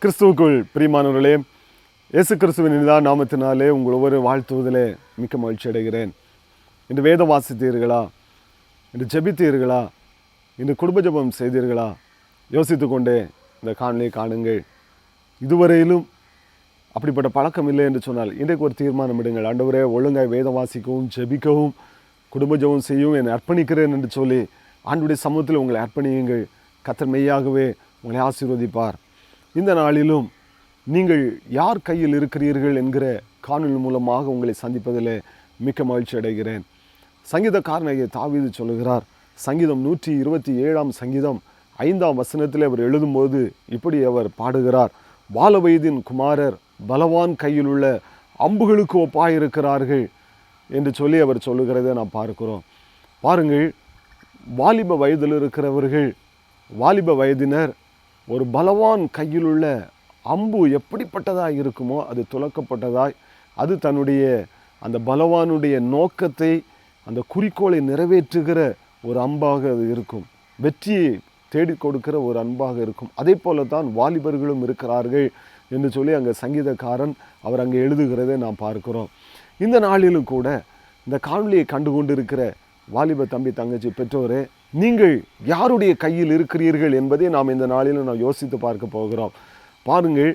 கிறிஸ்துவுக்குள் பிரியமானவர்களே இயேசு கிறிஸ்துவின் தான் நாமத்தினாலே உங்கள் ஒவ்வொரு வாழ்த்துவதிலே மிக்க மகிழ்ச்சி அடைகிறேன். இன்று வேத வாசித்தீர்களா? இன்று ஜெபித்தீர்களா? இன்று குடும்ப ஜெபம் செய்தீர்களா? யோசித்து கொண்டே இந்த காணொலியை காணுங்கள். இதுவரையிலும் அப்படிப்பட்ட பழக்கம் இல்லை என்று சொன்னால் இன்றைக்கு ஒரு தீர்மானம் இடுங்கள் ஆண்டவரே ஒழுங்காக வேதம் வாசிக்கவும் ஜெபிக்கவும் குடும்ப ஜெபம் செய்யவும் என்னை அர்ப்பணிக்கிறேன் என்று சொல்லி ஆண்டுடைய சமூகத்தில் உங்களை அர்ப்பணியுங்கள். கத்தர் மெய்யாகவே உங்களை ஆசீர்வதிப்பார். இந்த நாளிலும் நீங்கள் யார் கையில் இருக்கிறீர்கள் என்கிற காணொலி மூலமாக உங்களை சந்திப்பதில் மிக்க மகிழ்ச்சி அடைகிறேன். சங்கீதக்காரனாகிய தாவீது சொல்லுகிறார் சங்கீதம் நூற்றி இருபத்தி ஏழாம் சங்கீதம் ஐந்தாம் வசனத்தில் அவர் எழுதும்போது இப்படி அவர் பாடுகிறார் பாலவயதின் குமாரர் பலவான் கையில் உள்ள அம்புகளுக்கு ஒப்பாயிருக்கிறார்கள் என்று சொல்லி அவர் சொல்லுகிறதை நாம் பார்க்கிறோம். பாருங்கள் வாலிப வயதில் இருக்கிறவர்கள் வாலிப வயதினர் ஒரு பலவான் கையிலுள்ள அம்பு எப்படிப்பட்டதாக இருக்குமோ அது துளக்கப்பட்டதாய் அது தன்னுடைய அந்த பலவானுடைய நோக்கத்தை அந்த குறிக்கோளை நிறைவேற்றுகிற ஒரு அம்பாக அது இருக்கும். வெற்றியை தேடிக் கொடுக்கிற ஒரு அன்பாக இருக்கும். அதே போல தான் வாலிபர்களும் இருக்கிறார்கள் என்று சொல்லி அங்கே சங்கீதக்காரன் அவர் அங்கே எழுதுகிறதை நாம் பார்க்கிறோம். இந்த நாளிலும் கூட இந்த காணொலியை கண்டு கொண்டிருக்கிற வாலிப தம்பி தங்கச்சி பெற்றோரே நீங்கள் யாருடைய கையில் இருக்கிறீர்கள் என்பதை நாம் இந்த நாளிலும் நாம் யோசித்து பார்க்க போகிறோம். பாருங்கள்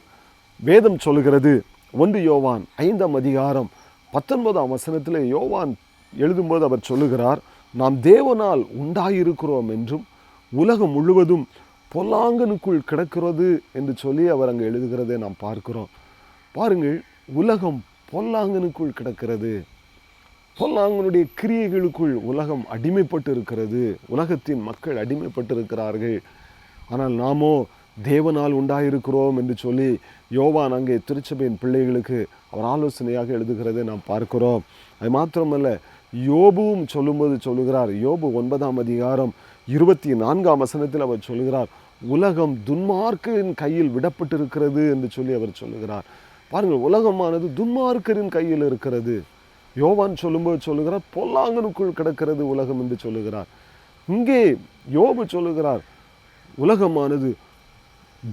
வேதம் சொல்கிறது ஒன்று யோவான் ஐந்தாம் அதிகாரம் பத்தொன்பதாம் வசனத்தில் யோவான் எழுதும்போது அவர் சொல்லுகிறார் நாம் தேவனால் உண்டாயிருக்கிறோம் என்றும் உலகம் முழுவதும் பொல்லாங்கனுக்குள் கிடக்கிறது என்று சொல்லி அவர் அங்கே எழுதுகிறதை நாம் பார்க்கிறோம். பாருங்கள் உலகம் பொல்லாங்கனுக்குள் கிடக்கிறது. பொல்லாங்கனுடைய கிரியைகளுக்குள் உலகம் அடிமைப்பட்டு இருக்கிறது உலகத்தின் மக்கள் அடிமைப்பட்டு இருக்கிறார்கள் ஆனால் நாமோ தேவனால் உண்டாயிருக்கிறோம் என்று சொல்லி யோவான் அங்கே திருச்சபையின் பிள்ளைகளுக்கு அவர் ஆலோசனையாக எழுதுகிறதை நாம் பார்க்கிறோம். அது மாத்திரமல்ல யோபுவும் சொல்லும்போது சொல்லுகிறார். யோபு ஒன்பதாம் அதிகாரம் இருபத்தி நான்காம் வசனத்தில் அவர் சொல்லுகிறார் உலகம் துன்மார்க்கரின் கையில் விடப்பட்டிருக்கிறது என்று சொல்லி அவர் சொல்லுகிறார். பாருங்கள் உலகமானது துன்மார்க்கரின் கையில் இருக்கிறது. யோவான் சொல்லும்போது சொல்லுகிறார் பொல்லாங்கனுக்குள் கிடக்கிறது உலகம் என்று சொல்லுகிறார். இங்கே யோபு சொல்லுகிறார் உலகமானது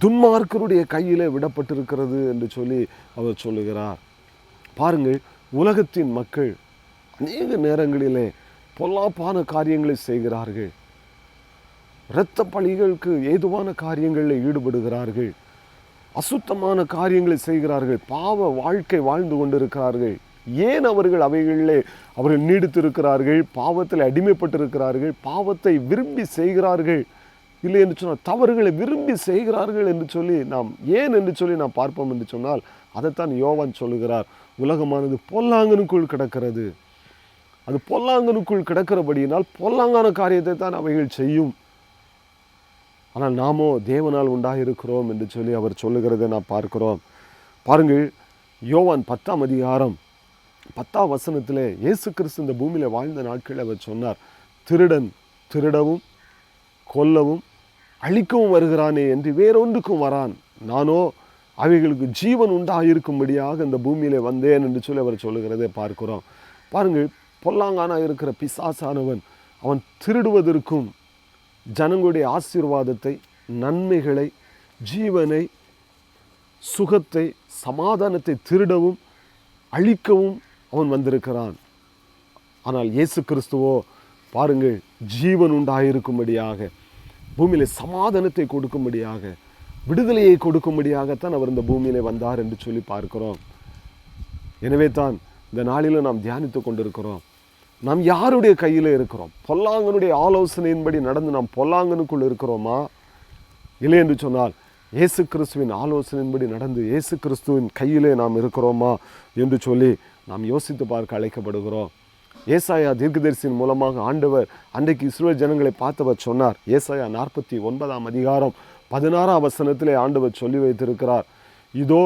துன்மார்க்கருடைய கையிலே விடப்பட்டிருக்கிறது என்று சொல்லி அவர் சொல்லுகிறார். பாருங்கள் உலகத்தின் மக்கள் அநேக நேரங்களிலே பொல்லாப்பான காரியங்களை செய்கிறார்கள். இரத்த பழிகளுக்கு ஏதுவான காரியங்களில் ஈடுபடுகிறார்கள். அசுத்தமான காரியங்களை செய்கிறார்கள். பாவ வாழ்க்கை வாழ்ந்து கொண்டிருக்கிறார்கள். ஏன் அவர்கள் அவைகளிலே அவர்கள் நீடித்திருக்கிறார்கள் பாவத்தில் அடிமைப்பட்டிருக்கிறார்கள் பாவத்தை விரும்பி செய்கிறார்கள்? இல்லை என்று சொன்னால் தவறுகளை விரும்பி செய்கிறார்கள் என்று சொல்லி நாம் ஏன் என்று சொல்லி நாம் பார்ப்போம் என்று சொன்னால் அதைத்தான் யோவான் சொல்லுகிறார். உலகமானது பொல்லாங்கனுக்குள் கிடக்கிறது. அது பொல்லாங்கனுக்குள் கிடக்கிறபடியினால் பொல்லாங்கான காரியத்தை தான் அவைகள் செய்யும். ஆனால் நாமோ தேவனால் உண்டாயிருக்கிறோம் என்று சொல்லி அவர் சொல்லுகிறதை நாம் பார்க்கிறோம். பாருங்கள் யோவான் பத்தாம் அதிகாரம். பத்தாம் வசனத்தில் இயேசு கிறிஸ்து இந்த பூமியில் வாழ்ந்த நாட்களில் அவர் சொன்னார் திருடன் திருடவும் கொல்லவும் அழிக்கவும் வருகிறானே என்று வேறொன்றுக்கும் வரான். நானோ அவைகளுக்கு ஜீவன் உண்டாயிருக்கும்படியாக இந்த பூமியில் வந்தேன் என்று சொல்லி அவர் சொல்லுகிறதை பார்க்கிறோம். பாருங்கள் பொல்லாங்கானா இருக்கிற பிசாசானவன் அவன் திருடுவதற்கும் ஜனங்களுடைய ஆசீர்வாதத்தை நன்மைகளை ஜீவனை சுகத்தை சமாதானத்தை திருடவும் அழிக்கவும் அவன் வந்திருக்கிறான். ஆனால் இயேசு கிறிஸ்துவோ பாருங்கள் ஜீவன் உண்டாயிருக்கும்படியாக பூமியில் சமாதானத்தை கொடுக்கும்படியாக விடுதலையை கொடுக்கும்படியாகத்தான் அவர் இந்த பூமியிலே வந்தார் என்று சொல்லி பார்க்கிறோம். எனவே தான் இந்த நாளிலும் நாம் தியானித்து கொண்டிருக்கிறோம். நாம் யாருடைய கையில் இருக்கிறோம்? பொல்லாங்கனுடைய ஆலோசனையின்படி நடந்து நாம் பொல்லாங்கனுக்குள் இருக்கிறோமா? இல்லை என்று சொன்னால் இயேசு கிறிஸ்துவின் ஆலோசனையின்படி நடந்து இயேசு கிறிஸ்துவின் கையிலே நாம் இருக்கிறோமா? என்று சொல்லி நாம் யோசித்து பார்க்க அழைக்கப்படுகிறோம். ஏசாயா தீர்க்கதரிசியின் மூலமாக ஆண்டவர் அன்றைக்கு இஸ்ரேல் ஜனங்களை பார்த்தவர் சொன்னார். ஏசாயா நாற்பத்தி ஒன்பதாம் அதிகாரம் பதினாறாம் வசனத்திலே ஆண்டவர் சொல்லி வைத்திருக்கிறார். இதோ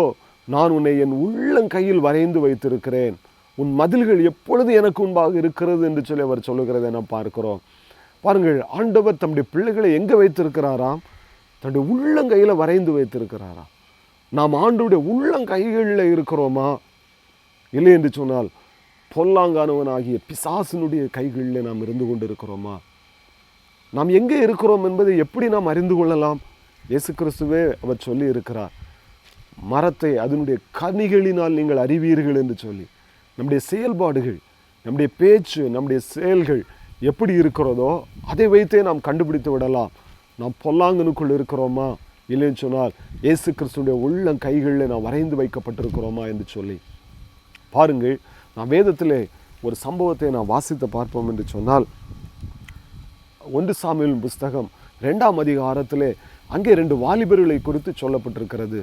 நான் உன்னை என் உள்ளங்கையில் வரைந்து வைத்திருக்கிறேன். உன் மதில்கள் எப்பொழுது எனக்கு முன்பாக இருக்கிறது என்று சொல்லி அவர் சொல்லுகிறதை நாம் பார்க்கிறோம். பாருங்கள் ஆண்டவர் தம்முடைய பிள்ளைகளை எங்கே வைத்திருக்கிறாராம்? தன்னுடைய உள்ளங்கையில் வரைந்து வைத்திருக்கிறாராம். நாம் ஆண்டுடைய உள்ளங்கைகளில் இருக்கிறோமா? இல்லை என்று சொன்னால் பொல்லாங்கானவனாகிய பிசாசினுடைய கைகளில் நாம் இருந்து கொண்டு இருக்கிறோமா நாம் எங்கே இருக்கிறோம் என்பதை எப்படி நாம் அறிந்து கொள்ளலாம்? இயேசு கிறிஸ்துவே அவர் சொல்லி இருக்கிறார் மரத்தை அதனுடைய கனிகளினால் நீங்கள் அறிவீர்கள் என்று சொல்லி. நம்முடைய செயல்பாடுகள் நம்முடைய பேச்சு நம்முடைய செயல்கள் எப்படி இருக்கிறதோ அதை வைத்தே நாம் கண்டுபிடித்து விடலாம். நாம் பொல்லாங்கனுக்குள் இருக்கிறோமா? இல்லைன்னு சொன்னால் இயேசு கிறிஸ்துடைய உள்ளம் கைகளில் நாம் வரைந்து வைக்கப்பட்டிருக்கிறோமா என்று சொல்லி. பாருங்கள் நான் வேதத்திலே ஒரு சம்பவத்தை நான் வாசித்து பார்ப்போம் என்று சொன்னால் ஒன்று சாமியின் புஸ்தகம் ரெண்டாம் அதிகாரத்திலே அங்கே ரெண்டு வாலிபர்களை குறித்து சொல்லப்பட்டிருக்கிறது.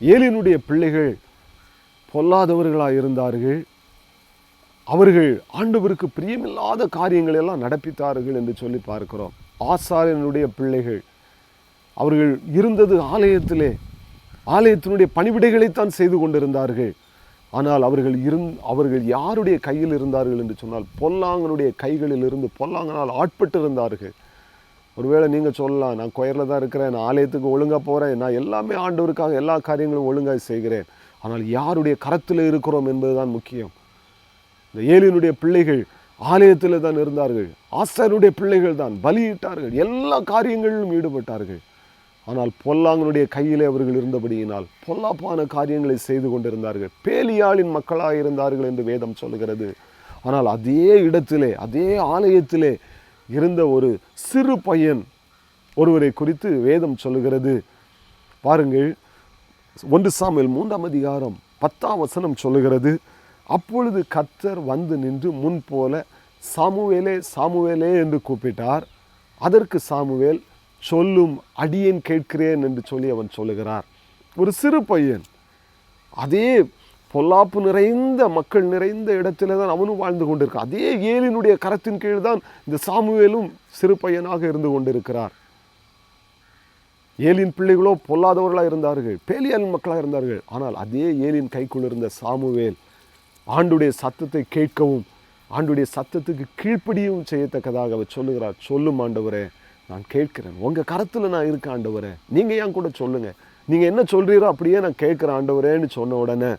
ஏலினுடைய பிள்ளைகள் பொல்லாதவர்களாக இருந்தார்கள். அவர்கள் ஆண்டவருக்கு பிரியமில்லாத காரியங்களை எல்லாம் நடப்பித்தார்கள் என்று சொல்லி பார்க்கிறோம். ஆசாரியனுடைய பிள்ளைகள் அவர்கள் இருந்தது ஆலயத்திலே. ஆலயத்தினுடைய பணிவிடைகளைத்தான் செய்து கொண்டிருந்தார்கள். ஆனால் அவர்கள் இருந் அவர்கள் யாருடைய கையில் இருந்தார்கள் என்று சொன்னால் பொல்லாங்கனுடைய கைகளில் இருந்து பொல்லாங்கனால் ஆட்பட்டு இருந்தார்கள் ஒருவேளை நீங்கள் சொல்லலாம் நான் கொயரில் தான் இருக்கிறேன் நான் ஆலயத்துக்கு ஒழுங்காக போகிறேன் நான் எல்லாமே ஆண்டவருக்காக எல்லா காரியங்களும் ஒழுங்காக செய்கிறேன். ஆனால் யாருடைய கரத்தில் இருக்கிறோம் என்பதுதான் முக்கியம். இந்த ஏலியனுடைய பிள்ளைகள் ஆலயத்தில் தான் இருந்தார்கள். ஆசாரியனுடைய பிள்ளைகள் தான் பலியிட்டார்கள். எல்லா காரியங்களிலும் ஈடுபட்டார்கள். ஆனால் பொல்லாங்கனுடைய கையிலே அவர்கள் இருந்தபடியினால் பொல்லாப்பான காரியங்களை செய்து கொண்டிருந்தார்கள். பேலியாளின் மக்களாக இருந்தார்கள் என்று வேதம் சொல்கிறது ஆனால் அதே இடத்திலே அதே ஆலயத்திலே இருந்த ஒரு சிறு பையன் ஒருவரை குறித்து வேதம் சொல்லுகிறது. பாருங்கள் ஒன்று சாமியில் மூன்றாம் அதிகாரம் பத்தாம் வசனம் சொல்லுகிறது. அப்பொழுது கத்தர் வந்து நின்று முன் போல சாமுவேலே சாமுவேலே என்று கூப்பிட்டார். அதற்கு சாமுவேல் சொல்லும் அடியேன் கேட்கிறேன் என்று சொல்லி அவன் சொல்லுகிறார். ஒரு சிறு பையன் அதே பொல்லாப்பு நிறைந்த மக்கள் நிறைந்த இடத்துல தான் அவனும் வாழ்ந்து கொண்டிருக்கான் அதே ஏலினுடைய கரத்தின் கீழ் தான் இந்த சாமுவேலும் சிறு பையனாக இருந்து கொண்டிருக்கிறார். ஏலின் பிள்ளைகளோ பொல்லாதவர்களாக இருந்தார்கள் பேலியாலின் மக்களாக இருந்தார்கள். ஆனால் அதே ஏலின் கைக்குள் இருந்த சாமுவேல் ஆண்டுடைய சத்தத்தை கேட்கவும் ஆண்டுடைய சத்தத்துக்கு கீழ்ப்படியும் செய்யத்தக்கதாக அவர் சொல்லுகிறார். சொல்லும் ஆண்டவரே நான் கேட்கிறேன். உங்கள் கரத்தில் நான் இருக்கேன் ஆண்டவரே. நீங்கள் ஏன் கூட சொல்லுங்கள் நீங்கள் என்ன சொல்கிறீரோ அப்படியே நான் கேட்குறேன் ஆண்டவரேன்னு சொன்ன உடனே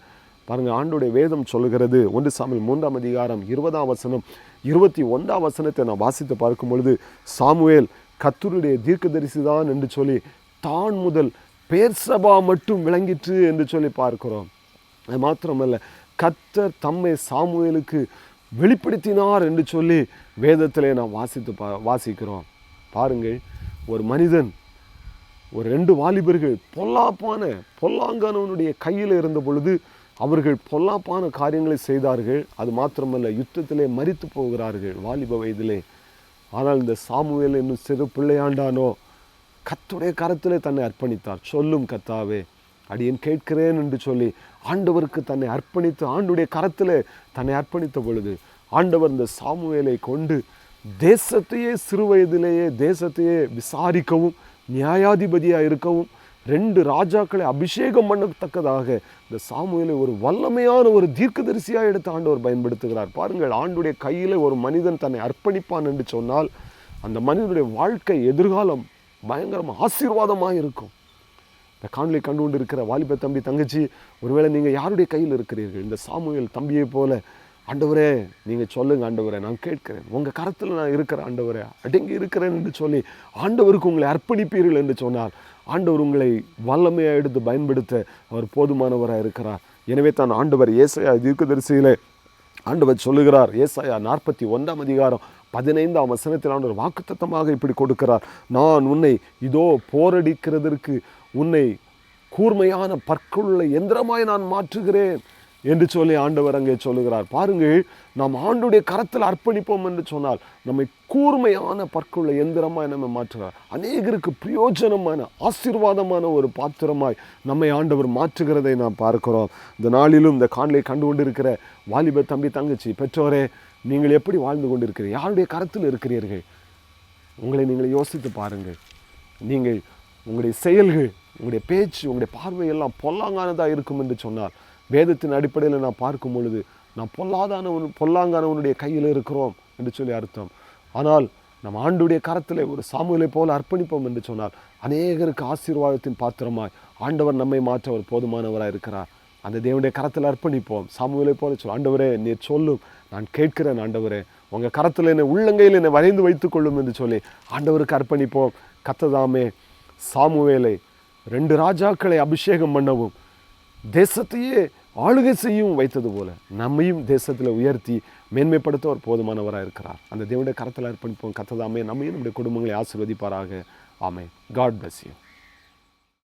பாருங்கள் ஆண்டுடைய வேதம் சொல்லுகிறது ஒன்று சாமியில் மூன்றாம் அதிகாரம் இருபதாம் வசனம் இருபத்தி ஒன்றாம் வசனத்தை நான் வாசித்து பார்க்கும் பொழுது சாமுவேல் கத்தருடைய தீர்க்கதரிசி தான் என்று சொல்லி தான் முதல் பேர் சபா மட்டும் விளங்கிற்று என்று சொல்லி பார்க்கிறோம். அது மாத்திரமல்ல கத்தர் தம்மை சாமுவேலுக்கு வெளிப்படுத்தினார் என்று சொல்லி வேதத்திலே நாம் வாசித்து பா வாசிக்கிறோம். பாருங்கள் ஒரு மனிதன் ஒரு ரெண்டு வாலிபர்கள் பொல்லாப்பான பொல்லாங்கானவனுடைய கையில் இருந்த பொழுது அவர்கள் பொல்லாப்பான காரியங்களை செய்தார்கள். அது மாத்திரமல்ல யுத்தத்திலே மறித்து போகிறார்கள் வாலிப வயதிலே. ஆனால் இந்த சாமுவேல் என்னும் சிறு பிள்ளையாண்டானோ கத்துடைய கரத்திலே தன்னை அர்ப்பணித்தார். சொல்லும் கத்தாவே அடியேன் கேட்கிறேன் என்று சொல்லி ஆண்டவருக்கு தன்னை அர்ப்பணித்து ஆண்டுடைய கரத்தில் தன்னை அர்ப்பணித்த பொழுது ஆண்டவர் இந்த சாமுவேலை கொண்டு தேசத்தையே சிறு வயதிலேயே தேசத்தையே விசாரிக்கவும் நியாயாதிபதியாக இருக்கவும் ரெண்டு ராஜாக்களை அபிஷேகம் பண்ணத்தக்கதாக இந்த சாமுவேலை ஒரு வல்லமையான ஒரு தீர்க்கதரிசியாக எடுத்து ஆண்டவர் பயன்படுத்துகிறார். பாருங்கள் ஆண்டுடைய கையில் ஒரு மனிதன் தன்னை அர்ப்பணிப்பான் என்று சொன்னால் அந்த மனிதனுடைய வாழ்க்கை எதிர்காலம் பயங்கரமாக ஆசீர்வாதமாக இருக்கும். இந்த காணொலி கண்டு கொண்டு இருக்கிற வாலிப தம்பி தங்கச்சி ஒருவேளை நீங்கள் யாருடைய கையில் இருக்கிறீர்கள்? இந்த சாமுவேல் தம்பியை போல ஆண்டவரே நீங்கள் சொல்லுங்க ஆண்டவரே நான் கேட்கிறேன். உங்கள் கரத்தில் நான் இருக்கிறேன் ஆண்டவரே அடங்கி இருக்கிறேன் என்று சொல்லி ஆண்டவருக்கு உங்களை அர்ப்பணிப்பீர்கள் என்று சொன்னால் ஆண்டவர் உங்களை வல்லமையாக எடுத்து பயன்படுத்த அவர் போதுமானவராக இருக்கிறார். எனவே தான் ஆண்டவர் ஏசையா தீர்க்கதரிசியிலே ஆண்டவர் சொல்லுகிறார் ஏசாயா நாற்பத்தி ஒன்றாம் அதிகாரம் பதினைந்தாம் வசனத்தில் ஆண்டவர் வாக்குத்தத்தமாக இப்படி கொடுக்கிறார். நான் உன்னை இதோ போரடிக்கிறதற்கு உன்னை கூர்மையான பற்களுள்ள எந்திரமாய் நான் மாற்றுகிறேன். என்று சொல்லி ஆண்டவர் அங்கே சொல்லுகிறார். பாருங்கள் நாம் ஆண்டுடைய கரத்தில் அர்ப்பணிப்போம் என்று சொன்னால் நம்மை கூர்மையான பற்குள்ள எந்திரமாய் நம்ம மாற்றுகிறார். அநேகருக்கு பிரயோஜனமான ஆசீர்வாதமான ஒரு பாத்திரமாய் நம்மை ஆண்டவர் மாற்றுகிறதை நாம் பார்க்கிறோம். இந்த நாளிலும் இந்த காணலை கண்டு கொண்டிருக்கிற வாலிப தம்பி தங்கச்சி பெற்றோரே நீங்கள் எப்படி வாழ்ந்து கொண்டிருக்கிறீர்கள்? யாருடைய கரத்தில் இருக்கிறீர்கள்? உங்களை நீங்கள் யோசித்து பாருங்கள். நீங்கள் உங்களுடைய செயல்கள் உங்களுடைய பேச்சு உங்களுடைய பார்வையெல்லாம் பொல்லாங்கானதாக இருக்கும் என்று சொன்னால் வேதத்தின் அடிப்படையில் நான் பார்க்கும் பொழுது நான் பொல்லாதானவன் பொல்லாங்கானவனுடைய கையில் இருக்கிறோம் என்று சொல்லி அர்த்தம். ஆனால் நம் ஆண்டுடைய கரத்தில் ஒரு சாமுவேலை போல அர்ப்பணிப்போம் என்று சொன்னால் அநேகருக்கு ஆசீர்வாதத்தின் பாத்திரமாய் ஆண்டவர் நம்மை மாற்ற ஒரு போதுமானவராக இருக்கிறார். அந்த தேவனுடைய கரத்தில் அர்ப்பணிப்போம். சாமுவேலை போல சொல் ஆண்டவரே நீர் சொல்லும். நான் கேட்கிறேன் ஆண்டவரே. உங்கள் கரத்தில் என்னை உள்ளங்கையில் என்னை வரைந்து வைத்துக் கொள்ளும் என்று சொல்லி ஆண்டவருக்கு அர்ப்பணிப்போம். கத்ததாமே சாமுவேலை ரெண்டு ராஜாக்களை அபிஷேகம் பண்ணவும் தேசத்தையே ஆளுகை செய்யும் வைத்தது போல நம்மையும் தேசத்தில் உயர்த்தி மேன்மைப்படுத்த ஒரு போதுமானவராக இருக்கிறார். அந்த தேவனுடைய கரத்தில் அர்ப்பணிப்போம். கத்ததாமே நம்மையும் நம்முடைய குடும்பங்களை ஆசிர்வதிப்பாராக. ஆமே காட் பிளஸ் யூ